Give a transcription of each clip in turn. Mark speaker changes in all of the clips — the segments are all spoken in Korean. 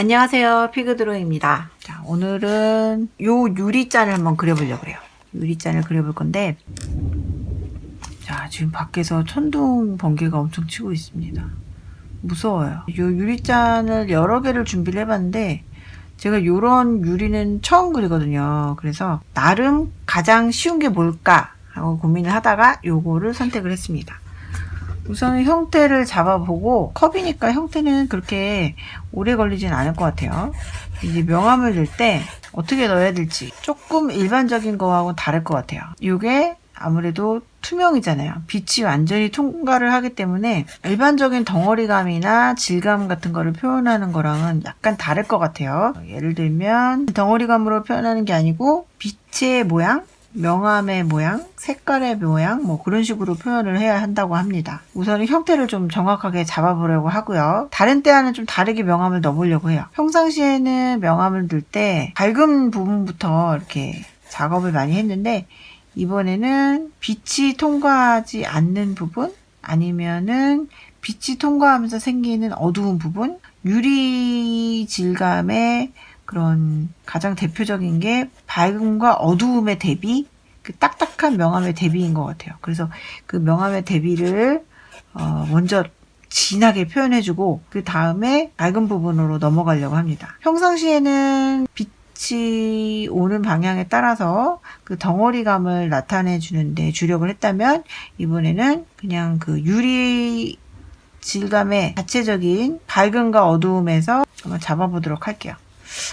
Speaker 1: 안녕하세요. 피그드로입니다. 자, 오늘은 요 유리잔을 한번 그려보려고 해요. 유리잔을 그려볼 건데, 자, 지금 밖에서 천둥 번개가 엄청 치고 있습니다. 무서워요. 요 유리잔을 여러 개를 준비를 해봤는데, 제가 요런 유리는 처음 그리거든요. 그래서 나름 가장 쉬운 게 뭘까 하고 고민을 하다가 요거를 선택을 했습니다. 우선 형태를 잡아보고 컵이니까 형태는 그렇게 오래 걸리진 않을 것 같아요. 이제 명암을 넣을 때 어떻게 넣어야 될지 조금 일반적인 거하고 다를 것 같아요. 이게 아무래도 투명이잖아요. 빛이 완전히 통과를 하기 때문에 일반적인 덩어리감이나 질감 같은 거를 표현하는 거랑은 약간 다를 것 같아요. 예를 들면 덩어리감으로 표현하는 게 아니고 빛의 모양, 명암의 모양, 색깔의 모양, 뭐 그런 식으로 표현을 해야 한다고 합니다. 우선은 형태를 좀 정확하게 잡아보려고 하고요. 다른 때와는 좀 다르게 명암을 넣어보려고 해요. 평상시에는 명암을 넣을 때 밝은 부분부터 이렇게 작업을 많이 했는데 이번에는 빛이 통과하지 않는 부분 아니면은 빛이 통과하면서 생기는 어두운 부분 유리 질감의 그런 가장 대표적인 게 밝음과 어두움의 대비, 그 딱딱한 명암의 대비인 것 같아요. 그래서 그 명암의 대비를 어 먼저 진하게 표현해주고 그 다음에 밝은 부분으로 넘어가려고 합니다. 평상시에는 빛이 오는 방향에 따라서 그 덩어리감을 나타내 주는데 주력을 했다면 이번에는 그냥 그 유리 질감의 자체적인 밝음과 어두움에서 한번 잡아보도록 할게요.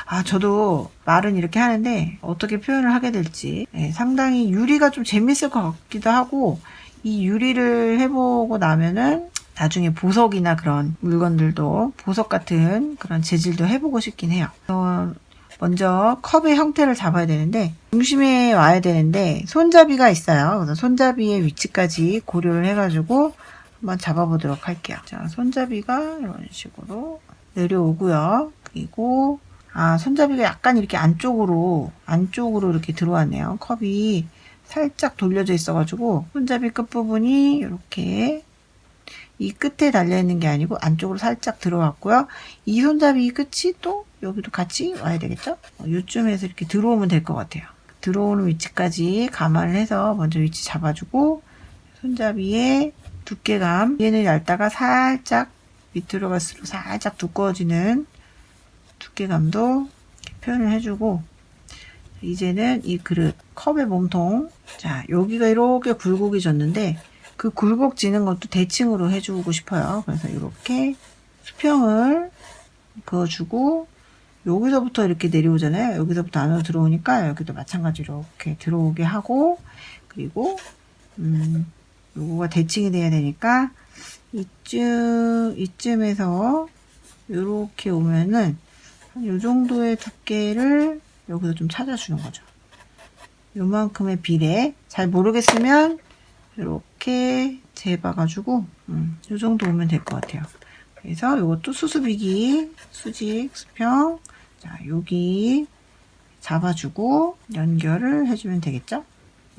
Speaker 1: 아, 저도 말은 이렇게 하는데 어떻게 표현을 하게 될지 예, 상당히 유리가 좀 재밌을 것 같기도 하고 이 유리를 해보고 나면은 나중에 보석이나 그런 물건들도 보석 같은 그런 재질도 해보고 싶긴 해요. 어, 먼저 컵의 형태를 잡아야 되는데 중심에 와야 되는데 손잡이가 있어요. 그래서 손잡이의 위치까지 고려를 해가지고 한번 잡아보도록 할게요. 자, 손잡이가 이런 식으로 내려오고요. 그리고 아, 손잡이가 약간 이렇게 안쪽으로, 안쪽으로 이렇게 들어왔네요. 컵이 살짝 돌려져 있어가지고, 손잡이 끝부분이 이렇게 이 끝에 달려있는 게 아니고 안쪽으로 살짝 들어왔고요. 이 손잡이 끝이 또 여기도 같이 와야 되겠죠? 어, 요쯤에서 이렇게 들어오면 될 것 같아요. 들어오는 위치까지 감안을 해서 먼저 위치 잡아주고, 손잡이의 두께감, 얘는 얇다가 살짝 밑으로 갈수록 살짝 두꺼워지는 두께감도 표현을 해주고 이제는 이 그릇 컵의 몸통. 자 여기가 이렇게 굴곡이 졌는데 그 굴곡 지는 것도 대칭으로 해주고 싶어요. 그래서 이렇게 수평을 그어주고 여기서부터 이렇게 내려오잖아요. 여기서부터 안으로 들어오니까 여기도 마찬가지로 이렇게 들어오게 하고 그리고 음 요거가 대칭이 돼야 되니까 이쯤 이쯤에서 이렇게 오면은 이 정도의 두께를 여기서 좀 찾아주는 거죠. 요만큼의 비례 잘 모르겠으면 이렇게 재봐가지고 음, 이 정도 오면 될 것 같아요. 그래서 이것도 수수비기 수직 수평 자 여기 잡아주고 연결을 해주면 되겠죠?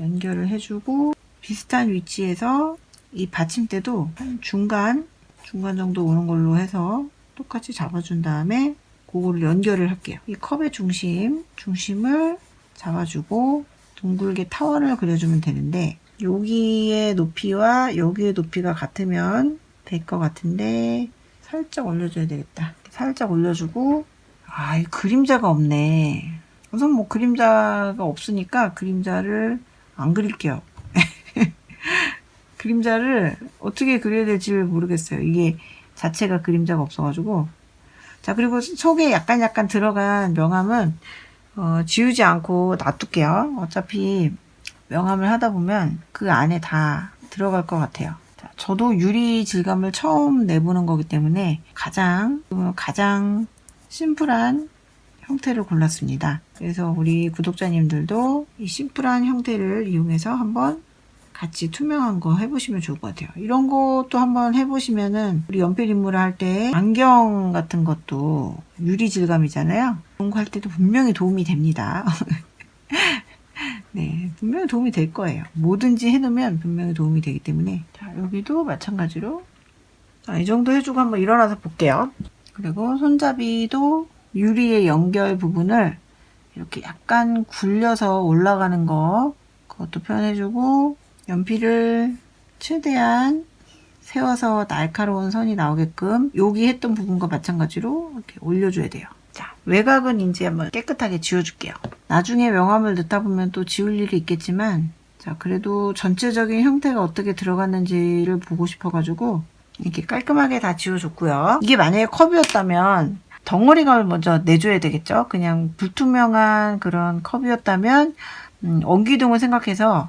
Speaker 1: 연결을 해주고 비슷한 위치에서 이 받침대도 한 중간 중간 정도 오는 걸로 해서 똑같이 잡아준 다음에 그거를 연결을 할게요. 이 컵의 중심, 중심을 잡아주고 둥글게 타원을 그려주면 되는데 여기의 높이와 여기의 높이가 같으면 될 것 같은데 살짝 올려줘야 되겠다. 살짝 올려주고 아, 이 그림자가 없네. 우선 뭐 그림자가 없으니까 그림자를 안 그릴게요. 그림자를 어떻게 그려야 될지 모르겠어요. 이게 자체가 그림자가 없어가지고 자, 그리고 속에 약간 약간 들어간 명암은 어, 지우지 않고 놔둘게요. 어차피 명암을 하다 보면 그 안에 다 들어갈 것 같아요. 자, 저도 유리 질감을 처음 내보는 거기 때문에 가장 가장 심플한 형태를 골랐습니다. 그래서 우리 구독자님들도 이 심플한 형태를 이용해서 한번 같이 투명한 거 해보시면 좋을 것 같아요. 이런 것도 한번 해보시면은 우리 연필 인물을 할 때 안경 같은 것도 유리 질감이잖아요. 그런 거 할 때도 분명히 도움이 됩니다. 네, 분명히 도움이 될 거예요. 뭐든지 해놓으면 분명히 도움이 되기 때문에 자 여기도 마찬가지로 자, 이 정도 해주고 한번 일어나서 볼게요. 그리고 손잡이도 유리의 연결 부분을 이렇게 약간 굴려서 올라가는 거 그것도 표현해주고 연필을 최대한 세워서 날카로운 선이 나오게끔 여기 했던 부분과 마찬가지로 이렇게 올려줘야 돼요. 자, 외곽은 이제 한번 깨끗하게 지워줄게요. 나중에 명암을 넣다 보면 또 지울 일이 있겠지만, 자, 그래도 전체적인 형태가 어떻게 들어갔는지를 보고 싶어가지고, 이렇게 깔끔하게 다 지워줬고요. 이게 만약에 컵이었다면, 덩어리감을 먼저 내줘야 되겠죠? 그냥 불투명한 그런 컵이었다면, 음, 원기둥을 생각해서,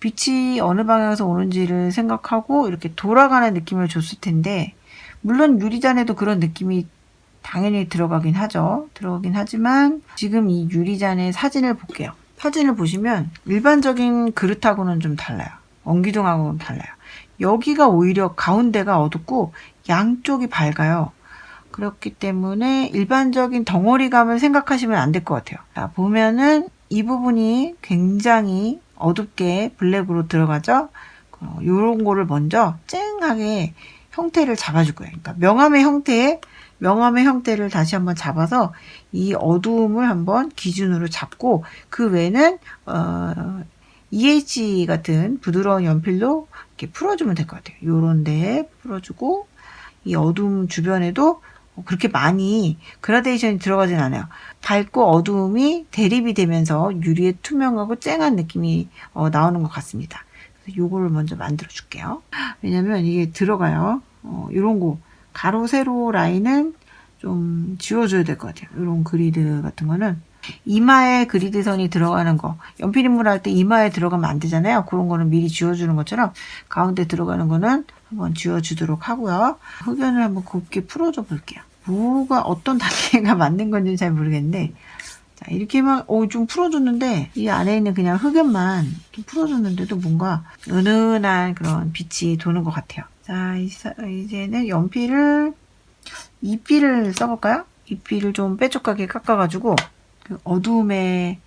Speaker 1: 빛이 어느 방향에서 오는지를 생각하고 이렇게 돌아가는 느낌을 줬을 텐데 물론 유리잔에도 그런 느낌이 당연히 들어가긴 하죠. 들어가긴 하지만 지금 이 유리잔의 사진을 볼게요. 사진을 보시면 일반적인 그릇하고는 좀 달라요. 원기둥하고는 달라요. 여기가 오히려 가운데가 어둡고 양쪽이 밝아요. 그렇기 때문에 일반적인 덩어리감을 생각하시면 안 될 것 같아요. 자, 보면은 이 부분이 굉장히 어둡게 블랙으로 들어가죠. 어, 요런 거를 먼저 쨍하게 형태를 잡아줄 거예요. 그러니까 명암의 형태에 명암의 형태를 다시 한번 잡아서 이 어두움을 한번 기준으로 잡고 그 외에는 어, EH 같은 부드러운 연필로 이렇게 풀어주면 될 것 같아요. 요런 데 풀어주고 이 어두움 주변에도 그렇게 많이 그라데이션이 들어가진 않아요. 밝고 어두움이 대립이 되면서 유리에 투명하고 쨍한 느낌이 어, 나오는 것 같습니다. 요거를 먼저 만들어 줄게요. 왜냐면 이게 들어가요. 어, 이런 거 가로 세로 라인은 좀 지워줘야 될 것 같아요. 이런 그리드 같은 거는 이마에 그리드 선이 들어가는 거 연필 인물 할 때 이마에 들어가면 안 되잖아요. 그런 거는 미리 지워주는 것처럼 가운데 들어가는 거는 한번 지워주도록 하고요. 흑연을 한번 곱게 풀어줘 볼게요. 뭐가 어떤 단계가 맞는 건지 잘 모르겠는데 자 이렇게만 어, 좀 풀어줬는데 이 안에 있는 그냥 흑연만 좀 풀어줬는데도 뭔가 은은한 그런 빛이 도는 것 같아요. 자 이제는 연필을 이필을 써볼까요? 이필을 좀 뾰족하게 깎아가지고 그 어두움의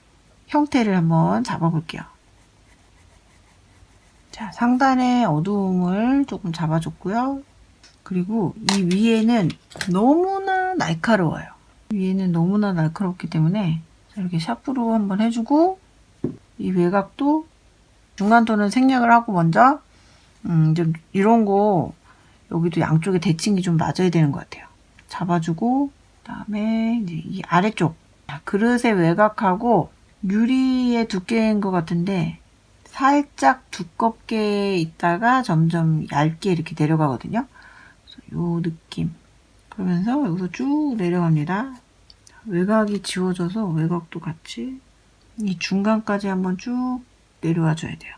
Speaker 1: 형태를 한번 잡아볼게요. 자, 상단의 어두움을 조금 잡아줬고요. 그리고 이 위에는 너무나 날카로워요. 위에는 너무나 날카롭기 때문에 이렇게 샤프로 한번 해주고 이 외곽도 중간도는 생략을 하고 먼저 음, 좀 이런 거 여기도 양쪽에 대칭이 좀 맞아야 되는 것 같아요. 잡아주고 그다음에 이제 이 아래쪽 그릇의 외곽하고 유리의 두께인 것 같은데 살짝 두껍게 있다가 점점 얇게 이렇게 내려가거든요. 요 느낌. 그러면서 여기서 쭉 내려갑니다. 외곽이 지워져서 외곽도 같이 이 중간까지 한번 쭉 내려와 줘야 돼요.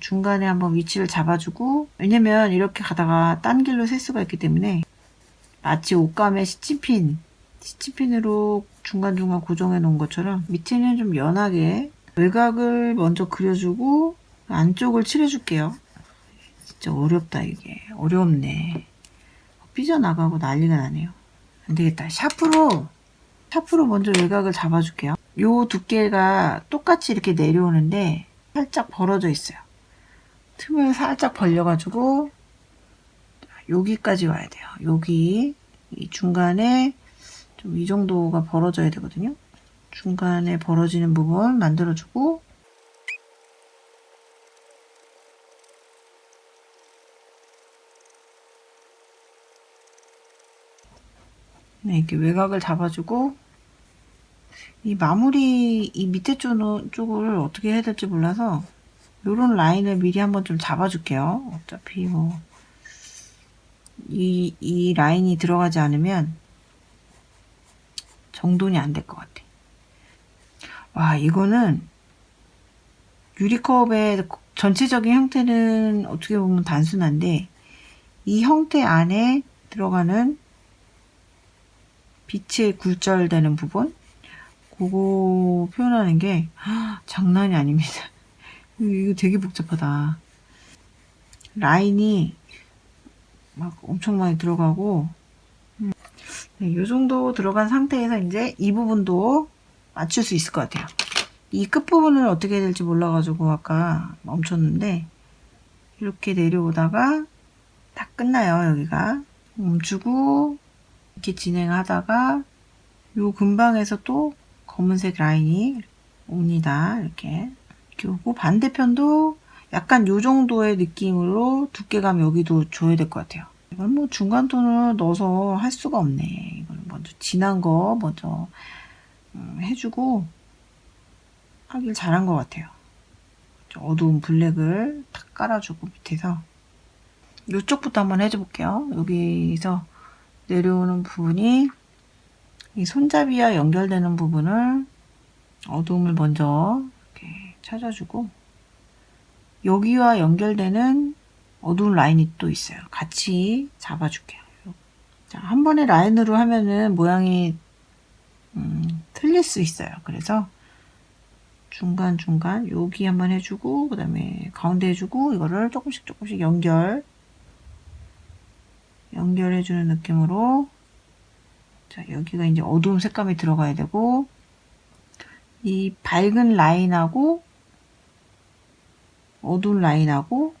Speaker 1: 중간에 한번 위치를 잡아주고 왜냐면 이렇게 가다가 딴 길로 셀 수가 있기 때문에 마치 옷감에 시치핀 시치핀으로 중간중간 고정해 놓은 것처럼 밑에는 좀 연하게 외곽을 먼저 그려주고 안쪽을 칠해줄게요. 진짜 어렵다 이게 어렵네. 삐져나가고 난리가 나네요. 안 되겠다. 샤프로 샤프로 먼저 외곽을 잡아줄게요. 요 두께가 똑같이 이렇게 내려오는데 살짝 벌어져 있어요. 틈을 살짝 벌려가지고 여기까지 와야 돼요. 여기 이 중간에 좀 이 정도가 벌어져야 되거든요. 중간에 벌어지는 부분 만들어주고 네, 이렇게 외곽을 잡아주고 이 마무리 이 밑에 쪽, 쪽을 어떻게 해야 될지 몰라서 요런 라인을 미리 한번 좀 잡아줄게요. 어차피 뭐 이, 이 라인이 들어가지 않으면 정돈이 안 될 것 같아. 와, 이거는 유리컵의 전체적인 형태는 어떻게 보면 단순한데 이 형태 안에 들어가는 빛의 굴절되는 부분 그거 표현하는 게 장난이 아닙니다. 이거 되게 복잡하다. 라인이 막 엄청 많이 들어가고 음. 네, 이 정도 들어간 상태에서 이제 이 부분도 맞출 수 있을 것 같아요. 이 끝부분을 어떻게 해야 될지 몰라가지고 아까 멈췄는데 이렇게 내려오다가 딱 끝나요 여기가 멈추고 이렇게 진행하다가 요 근방에서 또 검은색 라인이 옵니다. 이렇게. 오고 반대편도 약간 요 정도의 느낌으로 두께감 여기도 줘야 될 것 같아요. 이건 뭐 중간 톤을 넣어서 할 수가 없네. 이걸 먼저 진한 거 먼저 음, 해주고 하길 잘한 것 같아요. 저 어두운 블랙을 탁 깔아주고 밑에서 이쪽부터 한번 해줘볼게요. 여기서 내려오는 부분이 이 손잡이와 연결되는 부분을 어두움을 먼저 이렇게 찾아주고 여기와 연결되는 어두운 라인이 또 있어요. 같이 잡아줄게요. 자, 한 번에 라인으로 하면은 모양이 음, 틀릴 수 있어요. 그래서 중간 중간 여기 한번 해주고 그 다음에 가운데 해주고 이거를 조금씩 조금씩 연결 연결해주는 느낌으로 자 여기가 이제 어두운 색감이 들어가야 되고 이 밝은 라인하고 어두운 라인하고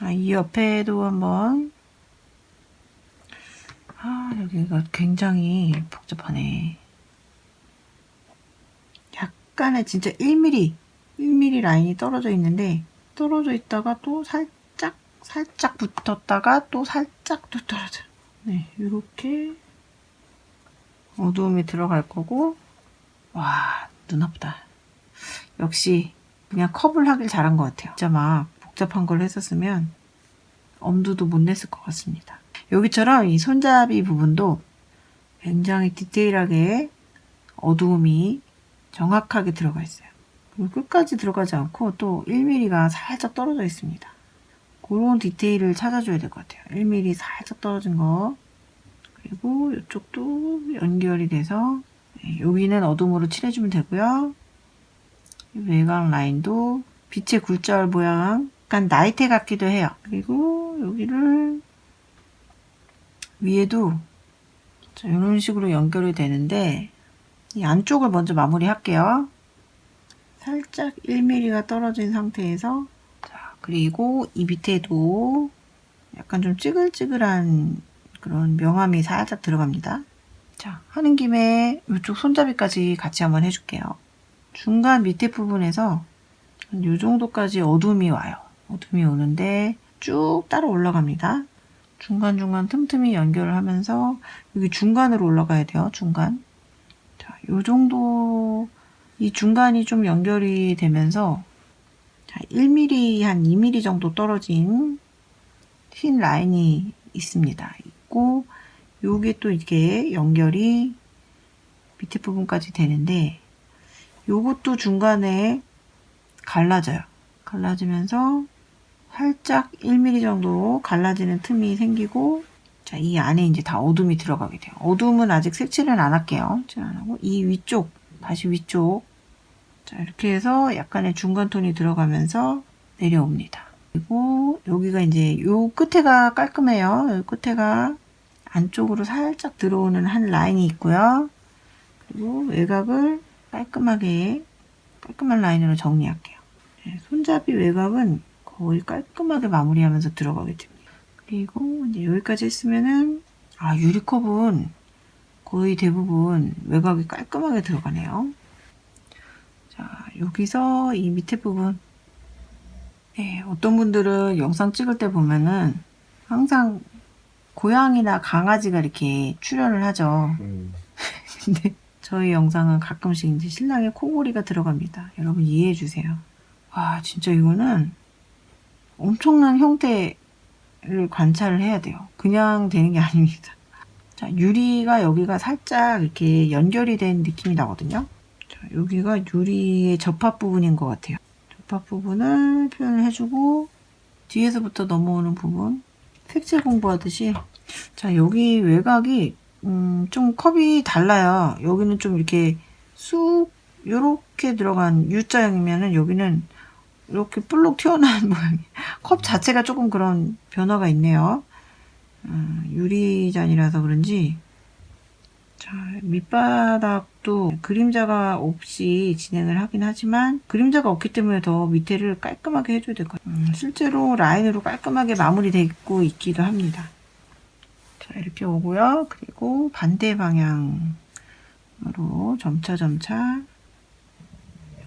Speaker 1: 아, 이 옆에도 한번. 아 여기가 굉장히 복잡하네. 약간의 진짜 1mm 1mm 라인이 떨어져 있는데 떨어져 있다가 또 살짝 살짝 붙었다가 또 살짝 또 떨어져. 네 이렇게 어두움이 들어갈 거고. 와 눈 아프다. 역시 그냥 컵을 하길 잘한 것 같아요. 진짜 막 복잡한 걸 했었으면 엄두도 못 냈을 것 같습니다. 여기처럼 이 손잡이 부분도 굉장히 디테일하게 어두움이 정확하게 들어가 있어요. 그리고 끝까지 들어가지 않고 또 1mm가 살짝 떨어져 있습니다. 그런 디테일을 찾아줘야 될 것 같아요. 1mm 살짝 떨어진 거. 그리고 이쪽도 연결이 돼서 네, 여기는 어둠으로 칠해주면 되고요. 외곽 라인도 빛의 굴절 모양 약간 나이테 같기도 해요. 그리고 여기를 위에도 자, 이런 식으로 연결이 되는데 이 안쪽을 먼저 마무리 할게요. 살짝 1mm가 떨어진 상태에서 자 그리고 이 밑에도 약간 좀 찌글찌글한 그런 명암이 살짝 들어갑니다. 자, 하는 김에 이쪽 손잡이까지 같이 한번 해줄게요. 중간 밑에 부분에서 이 정도까지 어둠이 와요. 어둠이 오는데 쭉 따라 올라갑니다. 중간중간 틈틈이 연결을 하면서 여기 중간으로 올라가야 돼요. 중간. 자, 요 정도 이 중간이 좀 연결이 되면서 자, 1mm 한 2mm 정도 떨어진 흰 라인이 있습니다. 있고 요게 또 이게 연결이 밑에 부분까지 되는데 요것도 중간에 갈라져요. 갈라지면서 살짝 1mm 정도 갈라지는 틈이 생기고 자, 이 안에 이제 다 어둠이 들어가게 돼요. 어둠은 아직 색칠은 안 할게요. 색칠 안 하고 이 위쪽 다시 위쪽 자, 이렇게 해서 약간의 중간 톤이 들어가면서 내려옵니다. 그리고 여기가 이제 요 끝에가 깔끔해요. 요 끝에가 안쪽으로 살짝 들어오는 한 라인이 있고요. 그리고 외곽을 깔끔하게 깔끔한 라인으로 정리할게요. 네, 손잡이 외곽은 거의 깔끔하게 마무리하면서 들어가게 됩니다. 그리고 이제 여기까지 했으면은 아 유리컵은 거의 대부분 외곽이 깔끔하게 들어가네요. 자 여기서 이 밑에 부분 네, 어떤 분들은 영상 찍을 때 보면은 항상 고양이나 강아지가 이렇게 출연을 하죠.
Speaker 2: 음.
Speaker 1: 근데 저희 영상은 가끔씩 이제 신랑의 코골이가 들어갑니다. 여러분 이해해 주세요. 와, 진짜 이거는 엄청난 형태를 관찰을 해야 돼요. 그냥 되는 게 아닙니다. 자, 유리가 여기가 살짝 이렇게 연결이 된 느낌이 나거든요. 자, 여기가 유리의 접합 부분인 것 같아요. 접합 부분을 표현을 해주고 뒤에서부터 넘어오는 부분 색칠 공부하듯이 자 여기 외곽이 음, 좀 컵이 달라요. 여기는 좀 이렇게 쑥 요렇게 들어간 U자형이면은 여기는 이렇게 볼록 튀어나온 모양이 컵 자체가 조금 그런 변화가 있네요. 음, 유리잔이라서 그런지 자, 밑바닥도 그림자가 없이 진행을 하긴 하지만 그림자가 없기 때문에 더 밑에를 깔끔하게 해줘야 될 것 같아요. 음, 실제로 라인으로 깔끔하게 마무리되고 있기도 합니다. 자, 이렇게 오고요. 그리고 반대 방향 으로 점차 점차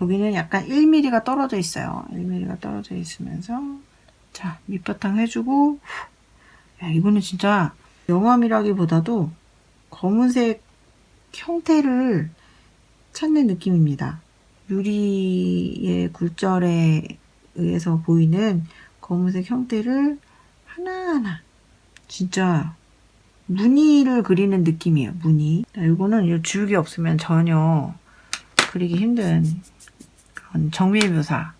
Speaker 1: 여기는 약간 1mm가 떨어져 있어요. 1mm가 떨어져 있으면서 자 밑바탕 해주고 야, 이거는 진짜 영암이라기보다도 검은색 형태를 찾는 느낌입니다. 유리의 굴절에 의해서 보이는 검은색 형태를 하나하나 진짜 무늬를 그리는 느낌이에요. 무늬. 자, 이거는 이 줄기 없으면 전혀 그리기 힘든 정밀 묘사.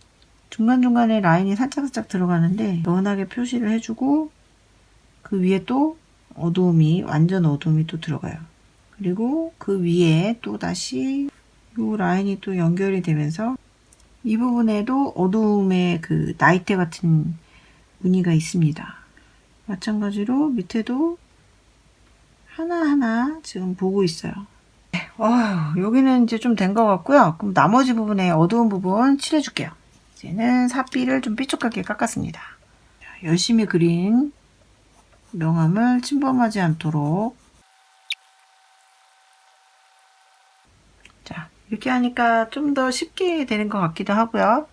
Speaker 1: 중간중간에 라인이 살짝살짝 들어가는데 연하게 표시를 해주고 그 위에 또 어두움이 완전 어두움이 또 들어가요. 그리고 그 위에 또 다시 이 라인이 또 연결이 되면서 이 부분에도 어두움의 그 나이테 같은 무늬가 있습니다. 마찬가지로 밑에도 하나하나 지금 보고 있어요. 네, 와, 여기는 이제 좀 된 것 같고요. 그럼 나머지 부분에 어두운 부분 칠해줄게요. 이제는 삽비를 좀 삐죽하게 깎았습니다. 자, 열심히 그린 명암을 침범하지 않도록 자, 이렇게 하니까 좀 더 쉽게 되는 것 같기도 하고요.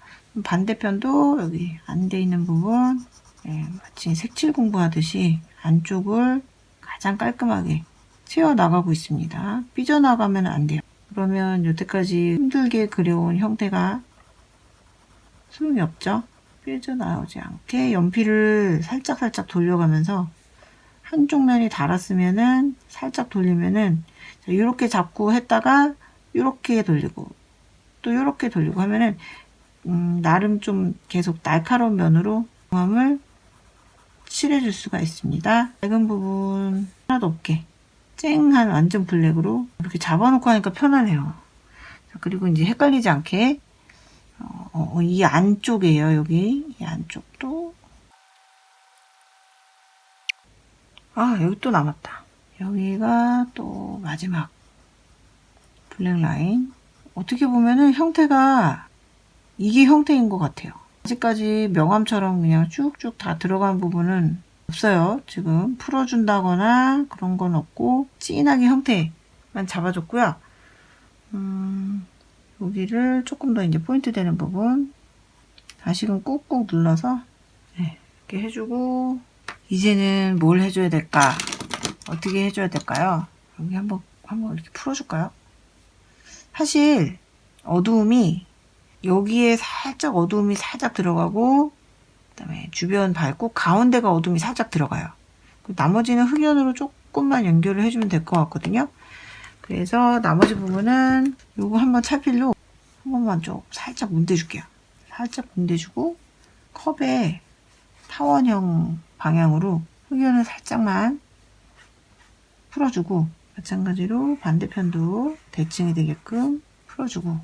Speaker 1: 반대편도 여기 안 돼 있는 부분 예, 마치 색칠 공부하듯이 안쪽을 가장 깔끔하게 채워 나가고 있습니다. 삐져나가면 안 돼요. 그러면 여태까지 힘들게 그려온 형태가 소용이 없죠. 삐져나오지 않게 연필을 살짝살짝 돌려가면서 한쪽 면이 닳았으면은 살짝 돌리면은 이렇게 잡고 했다가 이렇게 돌리고 또 이렇게 돌리고 하면은 음, 나름 좀 계속 날카로운 면으로 경함을 칠해줄 수가 있습니다. 밝은 부분 하나도 없게 쨍한 완전 블랙으로 이렇게 잡아놓고 하니까 편하네요. 자, 그리고 이제 헷갈리지 않게 어, 어, 이 안쪽이에요. 여기 이 안쪽도 아 여기 또 남았다. 여기가 또 마지막 블랙 라인 어떻게 보면은 형태가 이게 형태인 것 같아요. 아직까지 명암처럼 그냥 쭉쭉 다 들어간 부분은 없어요. 지금 풀어준다거나 그런 건 없고 진하게 형태만 잡아줬고요. 음, 여기를 조금 더 이제 포인트 되는 부분 다시금 꾹꾹 눌러서 네, 이렇게 해주고 이제는 뭘 해줘야 될까? 어떻게 해줘야 될까요? 여기 한번 한번 이렇게 풀어줄까요? 사실 어두움이 여기에 살짝 어두움이 살짝 들어가고 그다음에 주변 밝고 가운데가 어둠이 살짝 들어가요. 나머지는 흑연으로 조금만 연결을 해주면 될 것 같거든요. 그래서 나머지 부분은 요거 한번 찰필로 한 번만 좀 살짝 문대줄게요. 살짝 문대주고 컵에 타원형 방향으로 흑연을 살짝만 풀어주고 마찬가지로 반대편도 대칭이 되게끔 풀어주고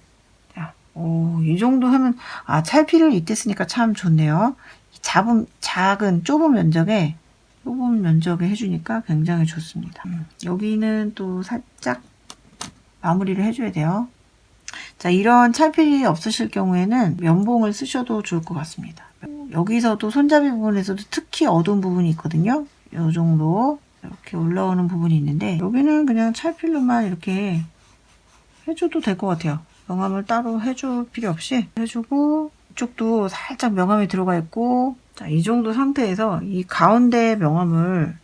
Speaker 1: 자, 오, 이 정도 하면 아 찰피를 이때 쓰니까 참 좋네요. 잡은 작은 좁은 면적에 좁은 면적에 해주니까 굉장히 좋습니다. 음, 여기는 또 살짝 마무리를 해줘야 돼요. 자 이런 찰필이 없으실 경우에는 면봉을 쓰셔도 좋을 것 같습니다. 여기서도 손잡이 부분에서도 특히 어두운 부분이 있거든요. 이 정도 이렇게 올라오는 부분이 있는데 여기는 그냥 찰필로만 이렇게 해줘도 될 것 같아요. 명암을 따로 해줄 필요 없이 해주고 이쪽도 살짝 명암이 들어가 있고 자, 이 정도 상태에서 이 가운데 명암을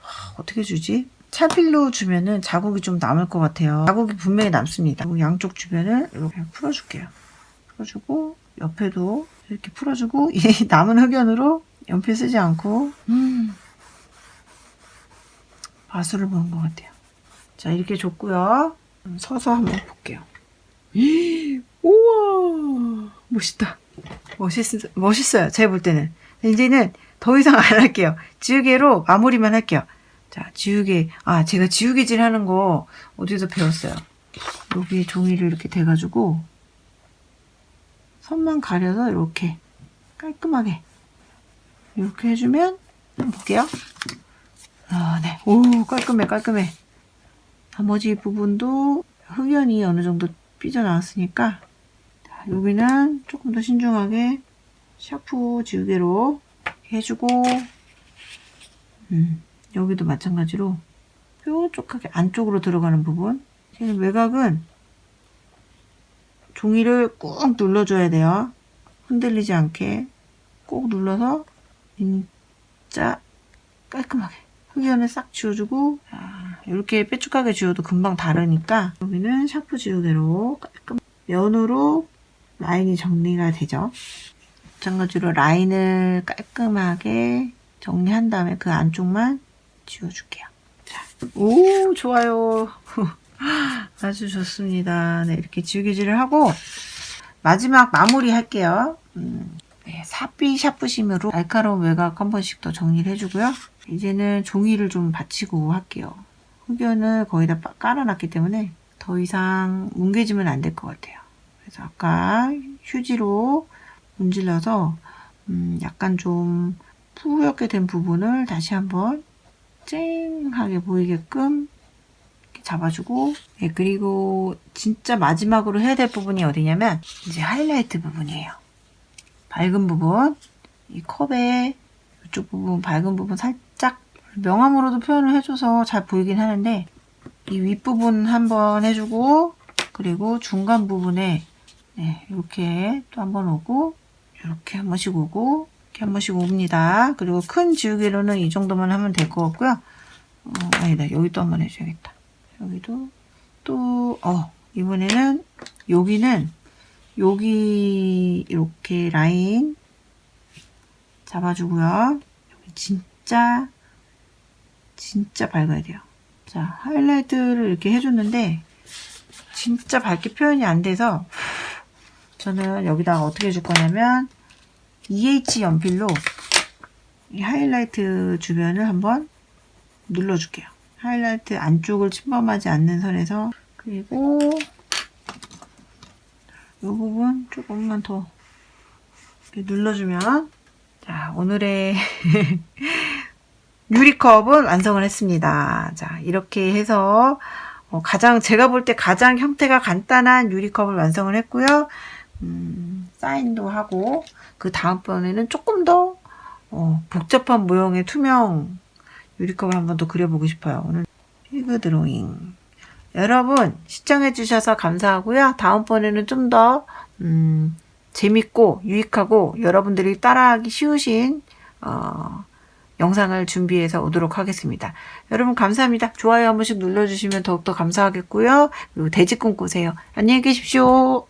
Speaker 1: 하, 어떻게 주지? 찰필로 주면은 자국이 좀 남을 것 같아요. 자국이 분명히 남습니다. 양쪽 주변을 이렇게 풀어줄게요. 풀어주고 옆에도 이렇게 풀어주고 이 남은 흑연으로 연필 쓰지 않고 음, 마술을 보는 것 같아요. 자 이렇게 줬고요. 서서 한번 볼게요. 멋있다. 멋있, 멋있어요. 제가 볼 때는. 이제는 더 이상 안 할게요. 지우개로 마무리만 할게요. 자, 지우개. 아, 제가 지우개질 하는 거 어디서 배웠어요. 여기 종이를 이렇게 대가지고 선만 가려서 이렇게 깔끔하게 이렇게 해주면 볼게요. 아, 네. 오, 깔끔해, 깔끔해. 나머지 부분도 흑연이 어느 정도 삐져나왔으니까 자, 여기는 조금 더 신중하게 샤프 지우개로 해주고 음, 여기도 마찬가지로 뾰족하게 안쪽으로 들어가는 부분 저는 외곽은 종이를 꾹 눌러줘야 돼요. 흔들리지 않게 꼭 눌러서 진짜 깔끔하게 흑연을 싹 지워주고 자, 이렇게 빼쭉하게 지워도 금방 다르니까 여기는 샤프 지우대로 깔끔 면으로 라인이 정리가 되죠. 마찬가지로 라인을 깔끔하게 정리한 다음에 그 안쪽만 지워줄게요. 자, 오 좋아요. 아주 좋습니다. 네, 이렇게 지우개질을 하고 마지막 마무리 할게요. 음, 네, 사비 샤프심으로 날카로운 외곽 한 번씩 더 정리를 해주고요. 이제는 종이를 좀 받치고 할게요. 흡연을 거의 다 빠- 깔아놨기 때문에 더 이상 뭉개지면 안 될 것 같아요. 그래서 아까 휴지로 문질러서 음, 약간 좀 푸옇게 된 부분을 다시 한번 쨍하게 보이게끔 잡아주고 예, 그리고 진짜 마지막으로 해야 될 부분이 어디냐면 이제 하이라이트 부분이에요. 밝은 부분 이 컵의 이쪽 부분 밝은 부분 살짝 명암으로도 표현을 해줘서 잘 보이긴 하는데 이 윗부분 한번 해주고 그리고 중간 부분에 네, 이렇게 또 한 번 오고 이렇게 한 번씩 오고 이렇게 한 번씩 옵니다. 그리고 큰 지우개로는 이 정도만 하면 될 것 같고요. 어, 아니다 여기 또한번 해줘야겠다. 여기도 또 어, 이번에는 여기는 여기 이렇게 라인 잡아주고요. 여기 진짜 진짜 밝아야 돼요. 자 하이라이트를 이렇게 해줬는데 진짜 밝게 표현이 안 돼서 저는 여기다가 어떻게 해줄 거냐면 EH 연필로 이 하이라이트 주변을 한번 눌러줄게요. 하이라이트 안쪽을 침범하지 않는 선에서 그리고 이 부분 조금만 더 눌러주면 자 오늘의 유리컵은 완성을 했습니다. 자 이렇게 해서 어, 가장 제가 볼 때 가장 형태가 간단한 유리컵을 완성을 했고요. 음, 사인도 하고 그 다음번에는 조금 더 어, 복잡한 모형의 투명 유리컵을 한번 더 그려보고 싶어요. 오늘 피그 드로잉. 여러분 시청해 주셔서 감사하고요. 다음번에는 좀더 음, 재밌고 유익하고 여러분들이 따라하기 쉬우신 어, 영상을 준비해서 오도록 하겠습니다. 여러분 감사합니다. 좋아요 한 번씩 눌러주시면 더욱더 감사하겠고요. 그리고 돼지 꿈꾸세요. 안녕히 계십시오.